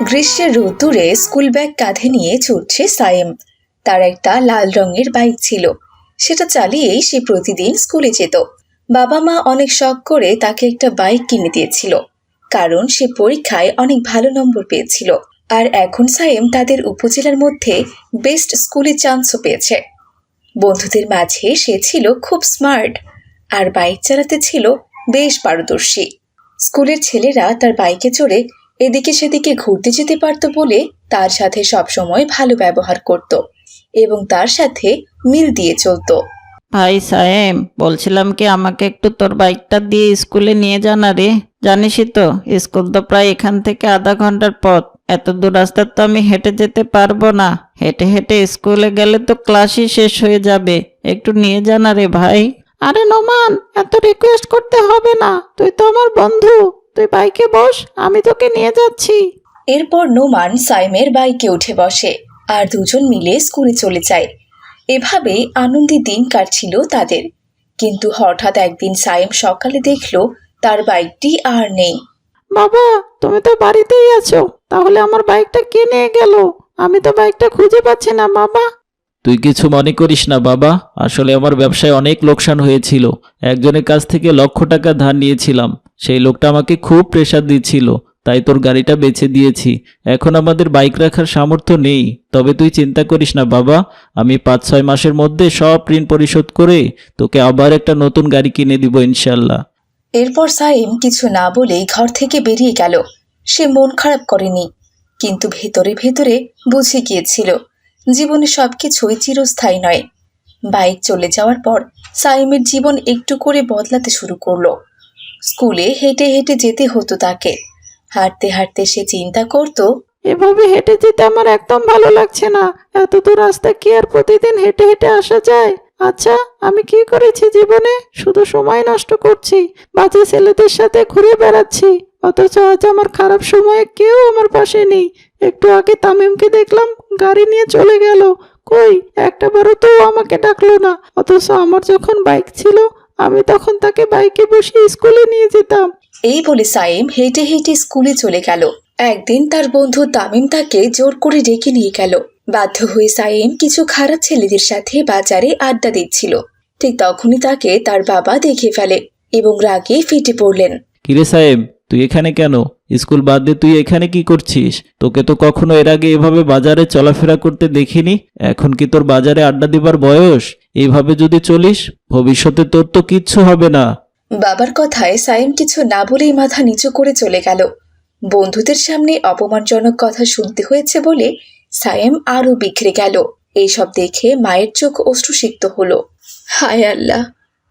গ্রীষ্মের রোদ্দুরে school bag কাঁধে নিয়ে ছুটছে সায়েম। তার একটা লাল রঙের বাইক ছিল। সেটা চালিয়েই সে প্রতিদিন স্কুলে যেত। বাবা মা অনেক শখ করে তাকে একটা বাইক কিনে দিয়েছিল। কারণ সে পরীক্ষায় অনেক ভালো নম্বর পেয়েছিল। আর এখন সায়েম তাদের উপজেলার মধ্যে বেস্ট স্কুলে চান্সও পেয়েছে। বন্ধুদের মাঝে সে ছিল খুব স্মার্ট। আর বাইক চালাতে ছিল বেশ পারদর্শী। স্কুলের ছেলেরা তার বাইকে চড়ে এদিকে সেদিকে ঘুরতে যেতে পারত বলে তার সাথে সবসময় ভালো ব্যবহার করত এবং তার সাথে মিল দিয়ে চলতো। ভাই সাহেব বলছিলাম কি আমাকে একটু তোর বাইকটা দিয়ে স্কুলে নিয়ে যা না রে? জানিসই তো, স্কুল তো প্রায় এখান থেকে আধা ঘণ্টার পথ। এত দূর রাস্তা তো আমি হেঁটে যেতে পারব না। হেঁটে হেঁটে স্কুলে গেলে তো ক্লাসই শেষ হয়ে যাবে। একটু নিয়ে যা না রে ভাই। আরে নোমান, এত রিকোয়েস্ট করতে হবে না। তুই তো আমার বন্ধু। তুই বাইকে বস আমি তোকে নিয়ে যাচ্ছি। এরপর নোমান সাইমের বাইকে উঠে বসে আর দুজন মিলে স্কুলে চলে যায়। এভাবে আনন্দী দিন কাটছিল তাদের। কিন্তু হঠাৎ একদিন সাইম সকালে দেখল তার বাইকটি আর নেই। বাবা তুমি তো বাড়িতেই আছো তাহলে আমার বাইকটা কে নিয়ে গেল? আমি তো বাইকটা খুঁজে পাচ্ছি না বাবা। তুই কিছু মনে করিস না, বাবা। আসলে আমার ব্যবসায় অনেক লোকসান হয়েছিল। একজনের কাছ থেকে লক্ষ টাকা ধার নিয়েছিলাম। সেই লোকটা আমাকে খুব প্রেশার দিচ্ছিল। তাই তোর গাড়িটা বেছে দিয়েছি। এখন আমাদের বাইক রাখার সামর্থ্য নেই। তবে তুই চিন্তা করিস না, বাবা। আমি পাঁচ ছয় মাসের মধ্যে সব ঋণ পরিশোধ করে তোকে আবার একটা নতুন গাড়ি কিনে দিব ইনশাল্লাহ এরপর সাইম কিছু না বলেই ঘর থেকে বেরিয়ে গেল। সে মন খারাপ করেনি, কিন্তু ভেতরে ভেতরে বুঝে গিয়েছিল। জীবনে সব কিছুই চিরস্থায়ী নয়। বাইক চলে যাওয়ার পর সাইমের জীবন একটু করে বদলাতে শুরু করল। স্কুলে হেঁটে হেঁটে যেতে হতো তাকে। হাঁটতে হাঁটতে সে চিন্তা করত, এভাবে হেঁটে যেতে আমার একদম ভালো লাগছে না। এত দূর রাস্তা কি আর প্রতিদিন হেঁটে হেঁটে আসা যায়? আচ্ছা আমি কি করেছি জীবনে? শুধু সময় নষ্ট করছি, বাজে ছেলেদের সাথে ঘুরে বেড়াচ্ছি। অথচ আজ আমার খারাপ সময়ে কেউ আমার পাশে নেই। একটু আগে তামিমকে দেখলাম গাড়ি নিয়ে চলে গেল। কই? একটা বারও তো আমাকে ডাকলো না। অথচ আমার যখন বাইক ছিল আমি তখন তাকে বাইকে বসে স্কুলে নিয়ে যেতাম। এই বলে সাইম হেঁটে হেঁটে স্কুলে চলে গেল। একদিন তার বন্ধু তামিম তাকে জোর করে ডেকে নিয়ে গেল। বাধ্য হয়ে সাইম কিছু খারাপ ছেলেদের সাথে বাজারে আড্ডা দিচ্ছিল। ঠিক তখনই তাকে তার বাবা দেখে ফেলে এবং রাগে ফেটে পড়লেন। কিরে সাহেব তুই এখানে কেন? স্কুল বাদ দিয়ে তুই এখানে কি করছিস? তোকে তো কখনো এর আগে এভাবে বাজারে চলাফেরা করতে দেখিনি। এখন কি তোর বাজারে আড্ডা দিবার বয়স? এইভাবে যদি চলিস, ভবিষ্যতে তোর তো কিচ্ছু হবে না। বাবার কথায় সাইম কিছু না বলেই মাথা নিচু করে চলে গেল। বন্ধুদের সামনে অপমানজনক কথা শুনতে হয়েছে বলে সায়েম আরও বিখরে গেল। এইসব দেখে মায়ের চোখ অশ্রুসিক্ত হলো। হায় আল্লাহ,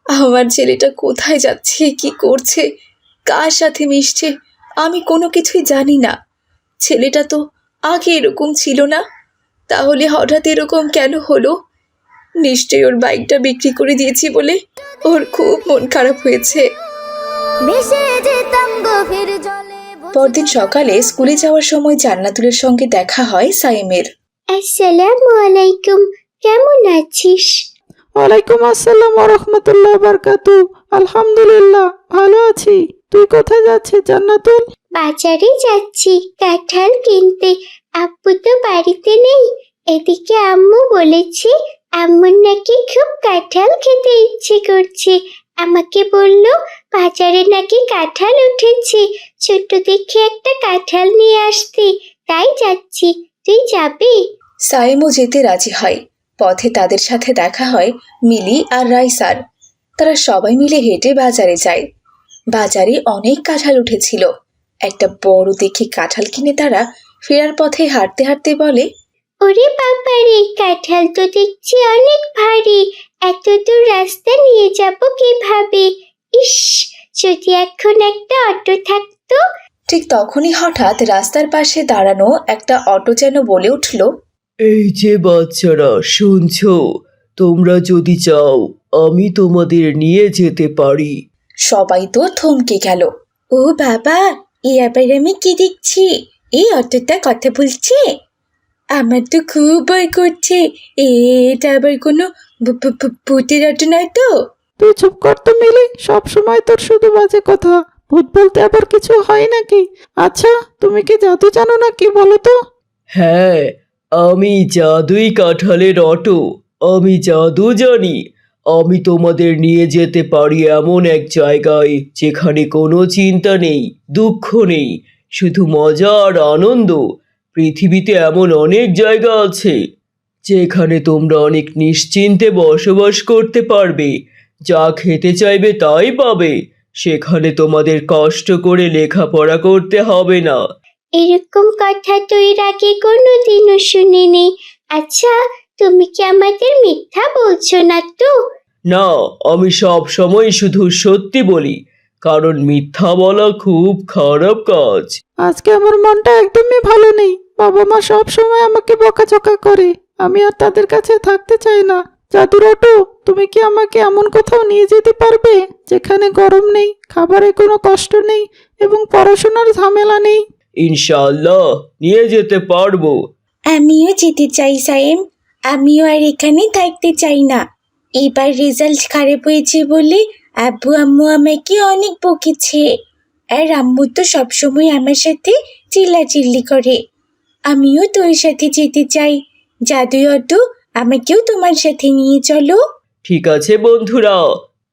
আমার ছেলেটা কোথায় যাচ্ছে, কি করছে? কার সাথে মিশছে আমি কোনো কিছুই জানি না। ছেলেটা তো আগে এরকম ছিল না। তাহলে হঠাৎ এরকম কেন হলো? নিশ্চয়ই ওর বাইকটা বিক্রি করে দিয়েছি বলে ওর খুব মন খারাপ হয়েছে। পরদিন সকালে স্কুলে যাওয়ার সময় জান্নাতুলের সঙ্গে দেখা হয় সাইমের। আসসালামু আলাইকুম কেমন আছিস? ওয়ালাইকুম আসসালাম রহমতুল্লাহ বারকাতু আলহামদুলিল্লাহ ভালো আছি। তুই কোথায় যাচ্ছিস জান্নাতুল? বাজারে যাচ্ছি কাঁঠাল কিনতে। আব্বু তো বাড়িতে নেই। এদিকে আম্মু বলেছে আম্মুর নাকি খুব কাঁঠাল খেতে ইচ্ছে করছে। আমাকে বলল বাজারে নাকি কাঁঠাল উঠেছে। ছোট্ট দেখে একটা কাঁঠাল নিয়ে আসতে। তাই যাচ্ছি। তুই যাবি? সাইমও যেতে রাজি হয়। পথে তাদের সাথে দেখা হয় মিলি আর রাইসার। তারা সবাই মিলে হেঁটে বাজারে যায়। বাজারে অনেক কাঁঠাল উঠেছিল। একটা বড় দেখে কাঁঠাল কিনে তারা ফেরার পথে হাঁটতে হাঁটতে বলে ওরে বাবারে কাঁঠাল তো দেখছি অনেক ভারী। এত দূর রাস্তা নিয়ে যাব কীভাবে? ইস যদি এখন একটা অটো থাকতো? ঠিক তখনই হঠাৎ রাস্তার পাশে দাঁড়ানো একটা অটো যেন বলে উঠল এই যে বাচ্চারা শুনছো? তোমরা যদি চাও আমি তোমাদের নিয়ে যেতে পারি। সবাই তো থমকে গেল। ও বাবা এ আবার আমি কি দেখছি? এই অটোটা কথা বলছে? আমার তো খুব ভয় করছে। এটা আবার কোনো ভূতের অটো নয় তো? তুই চুপ কর তো মিলি সব সময় তোর শুধু বাজে কথা। ভূত বলতে আবার কিছু হয় নাকি? আচ্ছা তুমি কি জাদু জানো নাকি বলো তো? হ্যাঁ আমি জাদুই কাঁঠালের অটো। আমি জাদু জানি। আমি তোমাদের নিয়ে যেতে পারি এমন এক জায়গায় যেখানে কোনো চিন্তা নেই, দুঃখ নেই, শুধু মজা আর আনন্দ। পৃথিবীতে এমন অনেক জায়গা আছে যেখানে তোমরা অনেক নিশ্চিন্তে বসবাস করতে পারবে। যা খেতে চাইবে তাই পাবে। সেখানে তোমাদের কষ্ট করে লেখাপড়া করতে হবে না। এরকম কথা তো এর আগে কোনোদিনও শুনিনি। আচ্ছা তুমি কি আমাদের মিথ্যা বলছো না তো? না আমি সব সময় শুধু সত্যি বলি কারণ মিথ্যা বলা খুব খারাপ কাজ। আজকে আমার মনটা একদমই ভালো নেই। বাবা মা সব সময় আমাকে বকাঝকা করে। আমি আর তাদের কাছে থাকতে চাই না। জাদুর অটো তুমি কি আমাকে এমন কোথাও নিয়ে যেতে পারবে যেখানে গরম নেই খাবারে কোনো কষ্ট নেই এবং পড়াশোনার ঝামেলা নেই? ইনশাআল্লাহ নিয়ে যেতে পারব। আমিও যেতে চাই সাইম আমিও আর এখানে থাকতে চাই না। এবার রেজাল্ট খারাপ হয়েছে বলে আব্বু আম্মু আমাকে অনেক বকেছে। আর আম্মু তো সবসময় আমার সাথে চিল্লাচিল্লি করে। আমিও তোর সাথে যেতে চাই। জাদু অটো আমাকেও তোমার সাথে নিয়ে চলো। ঠিক আছে বন্ধুরা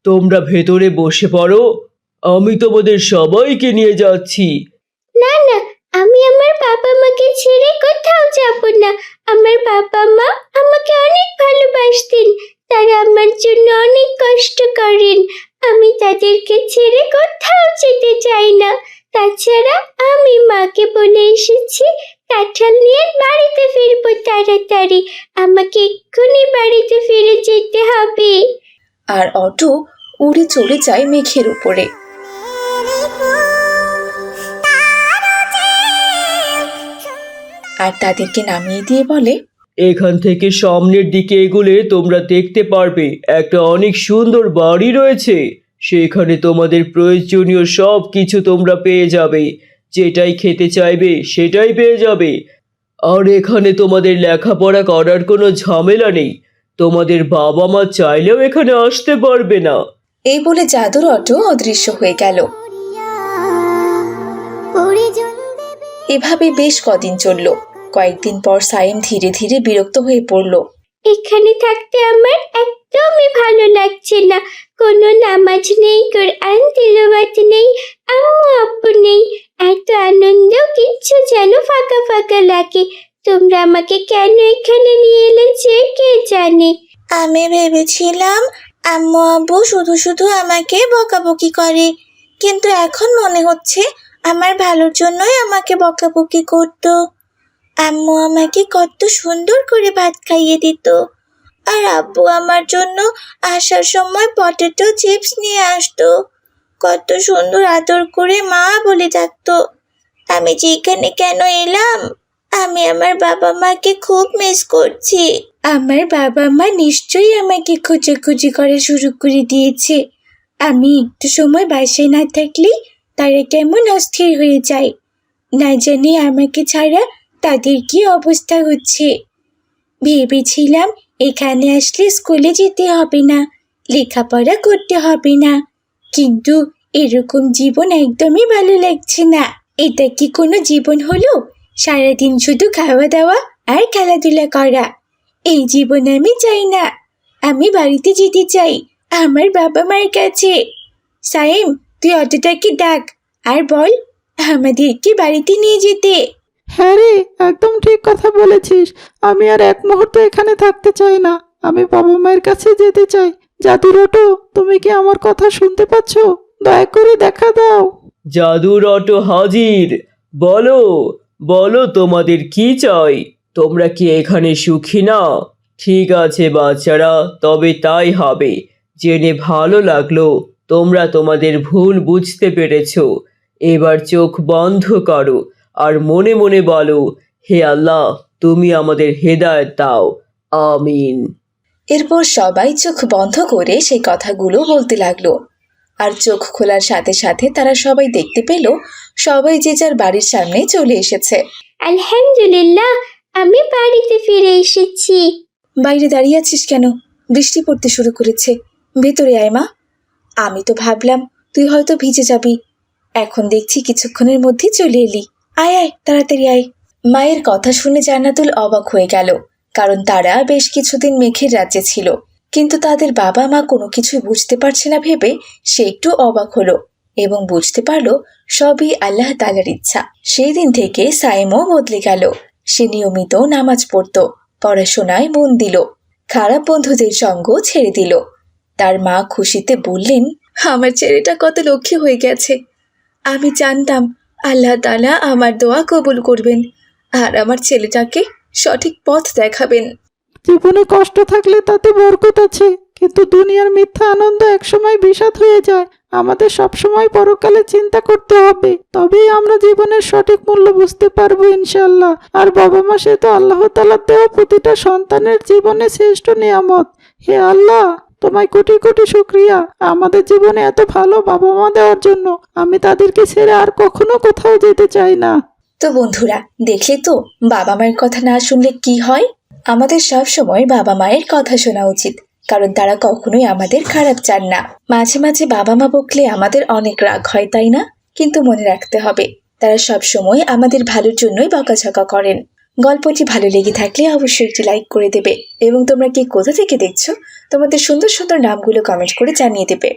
তোমরা ভেতরে বসে পড়ো। আমি তোমাদের সবাইকে নিয়ে যাচ্ছি। না না আমি আমার বাবা মাকে ছেড়ে কোথাও যাব না। আমার বাবা মা আমাকে অনেক ভালোবাসতেন। তারা আমার জন্য অনেক কষ্ট করেন। আমি তাদেরকে ছেড়ে কোথাও যেতে চাই না। তাছাড়া আমি মাকে বলে এসেছি, কাঁঠাল নিয়ে বাড়িতে ফিরবো তাড়াতাড়ি। আমাকে এক্ষুনি বাড়িতে ফিরে যেতে হবে। আর অটো উড়ে চলে যায় মেঘের উপরে। আর তাদেরকে নামিয়ে দিয়ে বলে এখান থেকে সামনের দিকে এগুলে তোমরা দেখতে পারবে একটা অনেক সুন্দর বাড়ি রয়েছে। সেখানে তোমাদের প্রয়োজনীয় সব কিছু তোমরা পেয়ে যাবে। যেটাই খেতে চাইবে সেটাই পেয়ে যাবে। আর এখানে তোমাদের লেখাপড়া করার কোনো ঝামেলা নেই। তোমাদের বাবা মা চাইলেও এখানে আসতে পারবে না। এই বলে জাদুর অটো অদৃশ্য হয়ে গেল। এভাবে বেশ কদিন চলল। কয়েকদিন পর সাইম ধীরে ধীরে বিরক্ত হয়ে পড়ল। এখানে থাকতে আমার একদমই ভালো লাগছে না। কোনো নামাজ নেই কোরআন তিলবাত নেই আম্মু আব্বু নেই। এত আনন্দ কিচ্ছু যেন ফাঁকা ফাঁকা লাগে। তোমরা আমাকে কেন এখানে নিয়ে এলে যে কে জানে? আমি ভেবেছিলাম আম্মু আব্বু শুধু শুধু আমাকে বকাবকি করে। কিন্তু এখন মনে হচ্ছে আমার ভালোর জন্যই আমাকে বকাবকি করতো। আম্মু আমাকে কত সুন্দর করে ভাত খাইয়ে দিত। আর আব্বু আমার জন্য আসার সময় পটেটো চিপস নিয়ে আসতো। কত সুন্দর আদর করে মা বলে ডাকতো, আমি যে এখানে কেন এলাম? আমি আমার বাবা মাকে খুব মিস করছি। আমার বাবা মা নিশ্চয়ই আমাকে খোঁজাখুঁজি করা শুরু করে দিয়েছে। আমি একটু সময় বাসায় না থাকলেই তারা কেমন অস্থির হয়ে যায়। না জানি আমাকে ছাড়া তাদের কি অবস্থা হচ্ছে? ভেবেছিলাম এখানে আসলে স্কুলে যেতে হবে না, লেখাপড়া করতে হবে না। কিন্তু এরকম জীবন একদমই ভালো লাগছে না। এটা কি কোনো জীবন হলো? সারাদিন শুধু খাওয়া দাওয়া আর খেলাধুলা করা। এই জীবন আমি চাই না। আমি বাড়িতে যেতে চাই, আমার বাবা মার কাছে। সাইম তুই অটোটাকে ডাক, আর বল, আমাদেরকে বাড়িতে নিয়ে যেতে। হ্যাঁ রে, একদম ঠিক কথা বলেছিস। আমি আর এক মুহূর্ত এখানে থাকতে চাই না। আমি বাবা মায়ের কাছে যেতে চাই। জাদুর অটো তুমি কি আমার কথা শুনতে পাচ্ছ? দয়া করে দেখা দাও। জাদুর অটো হাজির। বলো বলো তোমাদের কি চাই? তোমরা কি এখানে সুখী না? ঠিক আছে বাচ্চারা, তবে তাই হবে। জেনে ভালো লাগল, তোমরা তোমাদের ভুল বুঝতে পেরেছ। এবার চোখ বন্ধ করো। আর মনে মনে বলো হে আল্লাহ তুমি আমাদের হেদায়েত দাও। আমিন। এরপর সবাই চোখ বন্ধ করে সেই কথাগুলো বলতে লাগল। আর চোখ খোলার সাথে সাথে তারা সবাই দেখতে পেল সবাই যে যার বাড়ির সামনে চলে এসেছে। আলহামদুলিল্লাহ আমি বাড়িতে ফিরে এসেছি। বাইরে দাঁড়িয়ে আছিস কেন? বৃষ্টি পড়তে শুরু করেছে। ভেতরে আয় মা। আমি তো ভাবলাম তুই হয়তো ভিজে যাবি। এখন দেখছি কিছুক্ষণের মধ্যে চলে এলি। আয় আয়, তাড়াতাড়ি আয়। মায়ের কথা শুনে জান্নাতুল অবাক হয়ে গেল, কারণ তারা বেশ কিছুদিন মেঘের রাজ্যে ছিল। কিন্তু তাদের বাবা মা কোনো কিছুই বুঝতে পারছে না ভেবে সে একটু অবাক হলো এবং বুঝতে পারল সবই আল্লাহ তালার ইচ্ছা। সেই দিন থেকে সাইমও বদলে গেল। সে নিয়মিত নামাজ পড়ত, পড়াশোনায় মন দিল, খারাপ বন্ধুদের সঙ্গ ছেড়ে দিল। তার মা খুশিতে বললেন, আমার ছেলেটা কত লক্ষ্মী হয়ে গেছে। আমি জানতাম আল্লাহ তালা আমার দোয়া কবুল করবেন আর আমার ছেলেটাকে সঠিক পথ দেখাবেন। জীবনে কষ্ট থাকলে তাতে বরকত আছে, কিন্তু দুনিয়ার মিথ্যা আনন্দ একসময় বিষাদ হয়ে যায়। আমাদের সবসময় পরকালে চিন্তা করতে হবে, তবেই আমরা জীবনের সঠিক মূল্য বুঝতে পারব ইনশাল্লাহ আর বাবা মা সে তো আল্লাহ তালার দেওয়া প্রতিটা সন্তানের জীবনে শ্রেষ্ঠ নিয়ামত। হে আল্লাহ! তোমায় কোটি কোটি শুক্রিয়া। আমাদের জীবনে এত ভালো বাবা মা দেওয়ার জন্য আমি তাদেরকে ছেড়ে আর কখনো কোথাও যেতে চাই না। তো বন্ধুরা, দেখলে তো বাবা মায়ের কথা না শুনলে কি হয়? আমাদের সব সময় বাবা মায়ের কথা শোনা উচিত, কারণ তারা কখনোই আমাদের খারাপ চান না। মাঝে মাঝে বাবা মা বকলে আমাদের অনেক রাগ হয়, তাই না? কিন্তু মনে রাখতে হবে, তারা সব সময় আমাদের ভালোর জন্যই বকাঝকা করেন। গল্পটি ভালো লেগে থাকলে অবশ্যই একটি লাইক করে দেবে। এবং তোমরা কি কোথা থেকে দেখছ? তোমাদের সুন্দর সুন্দর নামগুলো কমেন্ট করে জানিয়ে দেবে।